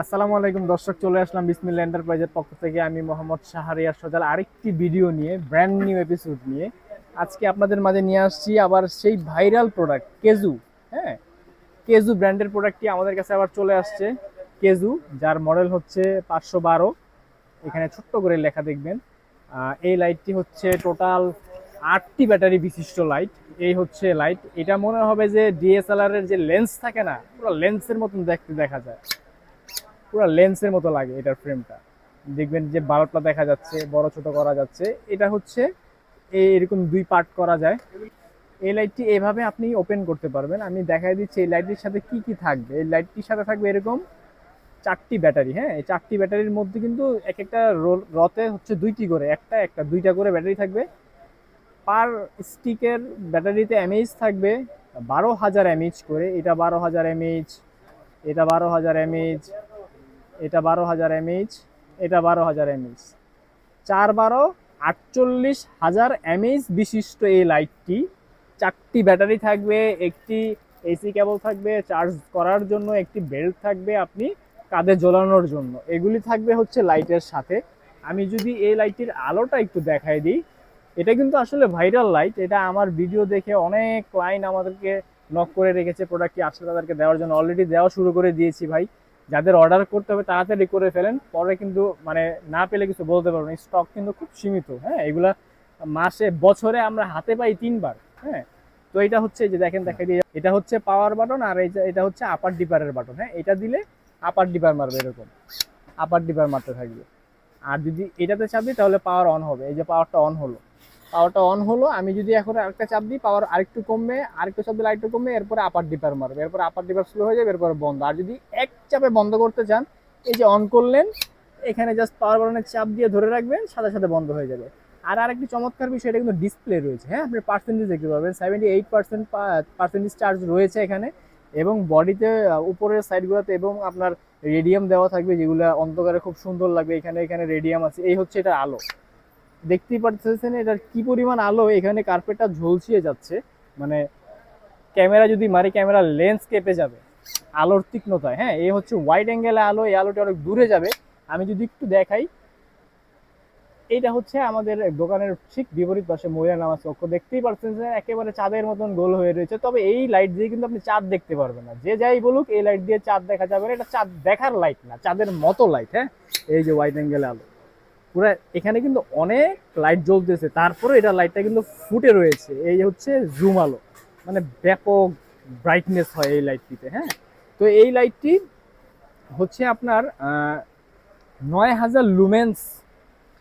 আসসালামু আলাইকুম দর্শক, চলে আসলাম বিসমিল্লা এন্টারপ্রাইজের পক্ষ থেকে। আমি মোহাম্মদ শাহরিয়ার সজাল আরেকটি ভিডিও নিয়ে ব্র্যান্ড নিউ এপিসোড নিয়ে। আজকে আপনাদের মাঝে নিয়ে আসছি আবার সেই ভাইরাল প্রোডাক্ট কেজু হ্যাঁ কেজু ব্র্যান্ডের প্রোডাক্টটি আমাদের কাছে আবার চলে আসছে। কেজু যার মডেল হচ্ছে পাঁচশো বারো। এখানে ছোট্ট করে লেখা দেখবেন। এই লাইটটি হচ্ছে টোটাল আটটি ব্যাটারি বিশিষ্ট লাইট এই হচ্ছে লাইট এটা মনে হবে যে ডিএসএলআর এর যে লেন্স থাকে না, পুরো লেন্সের মতন দেখতে দেখা যায়। পুরো লেন্সের মতো লাগে এটার ফ্রেমটা দেখবেন যে বাল্বটা দেখা যাচ্ছে, বড় ছোট করা যাচ্ছে। এটা হচ্ছে এরকম দুই পার্ট করা যায়। এই লাইটটি এভাবে আপনি ওপেন করতে পারবেন। আমি দেখাই দিচ্ছি এই লাইটটির সাথে কি কি থাকবে। এই লাইটটির সাথে থাকবে এরকম চারটি ব্যাটারি হ্যাঁ? এই চারটি ব্যাটারির মধ্যে কিন্তু এক একটা রতে হচ্ছে দুইটি করে, একটা একটা, দুইটা করে ব্যাটারি থাকবে। পার স্টিকের ব্যাটারিতে এমএইচ থাকবে বারো হাজার এমএইচ করে। এটা বারো হাজার এমএইচ এটা বারো হাজার এমএইচ এটা বারো হাজার এমএইচ, এটা বারো হাজার এমএইচ। চার বারো আটচল্লিশ হাজার এমএইচ বিশিষ্ট এই লাইটটি, চারটি ব্যাটারি থাকবে, একটি এসি কেবল থাকবে, চার্জ করার জন্য একটি বেল্ট থাকবে আপনি কাঁধে জ্বলানোর জন্য। এগুলি থাকবে হচ্ছে লাইটের সাথে। আমি যদি এই লাইটটির আলোটা একটু দেখাই দিই, এটা কিন্তু আসলে ভাইরাল লাইট, এটা আমার ভিডিও দেখে অনেক ক্লায়েন্ট আমাদেরকে নক করে রেখেছে প্রোডাক্টটি আসলে তাদেরকে দেওয়ার জন্য। অলরেডি দেওয়া শুরু করে দিয়েছি ভাই। যাদের অর্ডার করতে হবে, তাড়াতাড়ি করে ফেলেন। পরে কিন্তু মানে না পেলে কিছু বলতে পারব না। স্টক কিন্তু খুব সীমিত হ্যাঁ? এগুলা মাসে, বছরে আমরা হাতে পাই তিনবার হ্যাঁ? তো এটা হচ্ছে যে দেখেন দেখা দিয়ে এটা হচ্ছে পাওয়ার বাটন আর এটা হচ্ছে আপার ডিপারের বাটন হ্যাঁ? এটা দিলে আপার ডিপার মারবে এরকম। আপার ডিপার মারতে থাকবে। আর যদি এটাতে চাপ দিই, তাহলে পাওয়ার অন হবে। এই যে পাওয়ারটা অন হলো। পাওয়ারটা অন হলো, আমি যদি এখন আরেকটা চাপ দিই পাওয়ার আরেকটু কমবে, আরেকটু চাপ দিলে আরেকটু কমবে, এরপরে আপার ডিপার মারবে। এরপর আপার ডিপার স্লো হয়ে যাবে, এরপরে বন্ধ। আর যদি এক চাপে বন্ধ করতে চান, এই যে অন করলেন, এখানে জাস্ট পাওয়ার বাটনের চাপ দিয়ে ধরে রাখবেন, সাথে সাথে বন্ধ হয়ে যাবে। আর আরেকটি চমৎকার বিষয়, এটা কিন্তু ডিসপ্লে রয়েছে হ্যাঁ? আপনি পার্সেন্টেজ দেখতে পাবেন seventy eight percent percentage charge রয়েছে এখানে, এবং বডিতে উপরের সাইডগুলোতে এবং আপনার রেডিয়াম দেওয়া থাকবে, যেগুলো অন্ধকারে খুব সুন্দর লাগবে, এখানে এখানে রেডিয়াম আছে, এই হচ্ছে এটা আলো। দেখতেই পাচ্ছেন এটার কি পরিমাণ আলো, এখানে কার্পেটটা ঝলসিয়ে যাচ্ছে মানে ক্যামেরা যদি মারি ক্যামেরা লেন্স কেঁপে যাবে। আলোর তীক্ষ্ণতায় হ্যাঁ এই হচ্ছে ওয়াইড অ্যাঙ্গেলে আলো, এই আলোটা অনেক দূরে যাবে। আমি যদি একটু দেখাই, এইটা হচ্ছে আমাদের দোকানের ঠিক বিপরীত পাশে মহিলা নামাজ কক্ষ দেখতেই পারছেন যে একেবারে চাঁদের মতন গোল হয়ে রয়েছে। তবে এই লাইট দিয়ে কিন্তু আপনি চাঁদ দেখতে পারবেন না। যে যাই বলুক, এই লাইট দিয়ে চাঁদ দেখা যাবে না। এটা চাঁদ দেখার লাইট না, চাঁদের মতো লাইট হ্যাঁ এই যে ওয়াইড অ্যাঙ্গেল আলো। পুরো এখানে কিন্তু অনেক লাইট জ্বলতেছে। তারপরে এটা লাইটটা কিন্তু ফুটে রয়েছে। এই হচ্ছে জুম আলো। মানে ব্যাপক ব্রাইটনেস হয় এই লাইটটিতে হ্যাঁ? তো এই লাইটটি হচ্ছে আপনার নয় হাজার লুমেন্স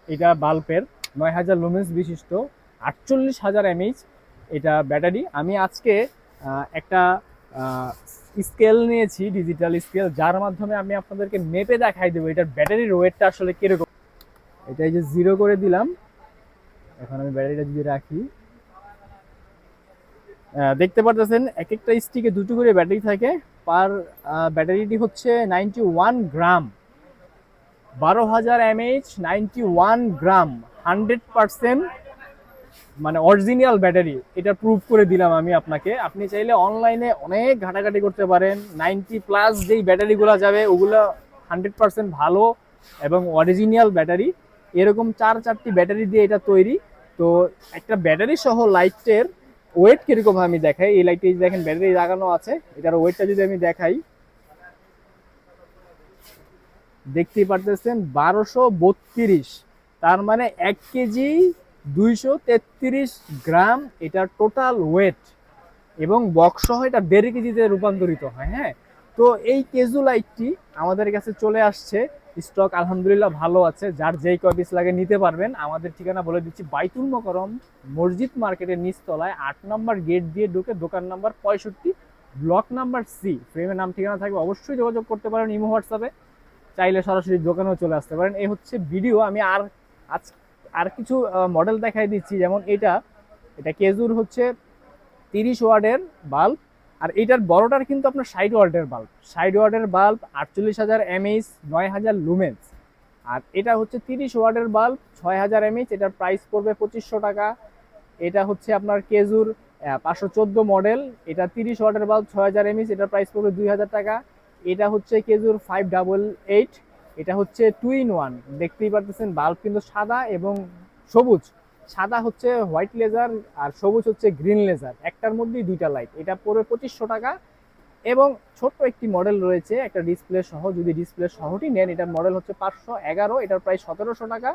এটা বাল্বের, নয় হাজার লুমেন্স বিশিষ্ট, আটচল্লিশ হাজার এমএইচ এটা ব্যাটারি। আমি আজকে একটা স্কেল নিয়েছি ডিজিটাল স্কেল যার মাধ্যমে আমি আপনাদেরকে মেপে দেখাই দেবো এটার ব্যাটারির ওয়েটটা আসলে কীরকম। এটা এই যে জিরো করে দিলাম। এখন আমি ব্যাটারিটা যদি রাখি দেখতে পারতেছেন এক একটা স্টিকে দুটো করে ব্যাটারি থাকে। পার ব্যাটারিটি হচ্ছে নাইনটি ওয়ান গ্রাম বারো হাজার mAh ninety one gram hundred percent মানে অরিজিনাল ব্যাটারি এটা প্রুভ করে দিলাম আমি আপনাকে। আপনি চাইলে অনলাইনে অনেক ঘাটাঘাটি করতে পারেন। নাইনটি প্লাস যেই ব্যাটারিগুলো যাবে, ওগুলো হান্ড্রেড পার্সেন্ট ভালো এবং অরিজিনাল ব্যাটারি এরকম চার চারটি ব্যাটারি দিয়ে এটা তৈরি। তো একটা ব্যাটারি সহ লাইটের ওয়েট কীরকম আমি দেখাই? এই লাইটে দেখেন ব্যাটারি লাগানো আছে। এটার ওয়েটটা যদি আমি দেখাই, দেখতেই পারতেছেন বারোশো বত্রিশ। তার মানে এক কেজি দুইশো তেত্রিশ গ্রাম এটার টোটাল ওয়েট এবং বক্স সহ এটা দেড় কেজিতে রূপান্তরিত হয় হ্যাঁ? তো এই কেজু লাইটটি আমাদের কাছে চলে আসছে স্টক আলহামদুলিল্লাহ ভালো আছে। যার যেই কয় পিস লাগে নিতে পারবেন। আমাদের ঠিকানা বলে দিচ্ছি বাইতুল মকরম, মসজিদ মার্কেটের নিচতলায়, আট নম্বর গেট দিয়ে ঢুকে দোকান নাম্বার পঁয়ষট্টি ব্লক নাম্বার সি ফ্রেমের নাম, ঠিকানা থাকবে অবশ্যই যোগাযোগ করতে পারেন ইমো হোয়াটসঅ্যাপে চাইলে সরাসরি দোকানেও চলে আসতে পারেন। এই হচ্ছে ভিডিও আমি আর আজ আর কিছু মডেল দেখাই দিচ্ছি। যেমন এটা এটা কেজুর হচ্ছে তিরিশ ওয়ার্ডের বাল্ব আর এটার বড়টার কিন্তু আপনার ষাট ওয়ার্ডের বাল্ব ষাট ওয়ার্ডের বাল্ব আটচল্লিশ হাজার এমএইচ নয় হাজার লুমেন্স আর এটা হচ্ছে তিরিশ ওয়ার্ডের বাল্ব ছয় হাজার এমএইচ এটার প্রাইস পড়বে পঁচিশশো টাকা। এটা হচ্ছে আপনার কেজুর পাঁচশো চোদ্দ মডেল এটা তিরিশ ওয়ার্ডের বাল্ব ছয় হাজার এমএইচ এটার প্রাইস পড়বে দুই হাজার টাকা। এটা হচ্ছে কেজুর ফাইভ ডাবল এইট এটা হচ্ছে টু ইন ওয়ান দেখতেই পারতেছেন বাল্ব কিন্তু সাদা এবং সবুজ। সাদা হচ্ছে হোয়াইট লেজার আর সবুজ হচ্ছে গ্রিন লেজার। একটার মধ্যেই দুইটা লাইট। এটা পড়বে পঁচিশশো টাকা। এবং ছোট্ট একটি মডেল রয়েছে, একটা ডিসপ্লে সহ। যদি ডিসপ্লে সহটি নেন, এটার মডেল হচ্ছে পাঁচশো এগারো, এটার প্রাইস সতেরোশো টাকা।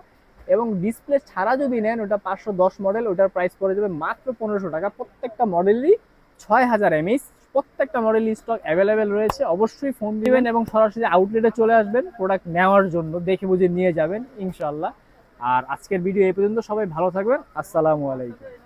এবং ডিসপ্লে ছাড়া যদি নেন, ওটা পাঁচশো দশ মডেল ওটার প্রাইস পড়ে যাবে মাত্র পনেরোশো টাকা। প্রত্যেকটা মডেলই ছয় হাজার এমএস প্রত্যেকটা মডেল স্টক অ্যাভেলেবেল রয়েছে। অবশ্যই ফোন দিবেন এবং সরাসরি আউটলেটে চলে আসবেন। প্রোডাক্ট নেওয়ার জন্য দেখে বুঝে নিয়ে যাবেন ইনশাল্লাহ আর আজকের ভিডিও এই পর্যন্ত। সবাই ভালো থাকবেন। আসসালামু আলাইকুম।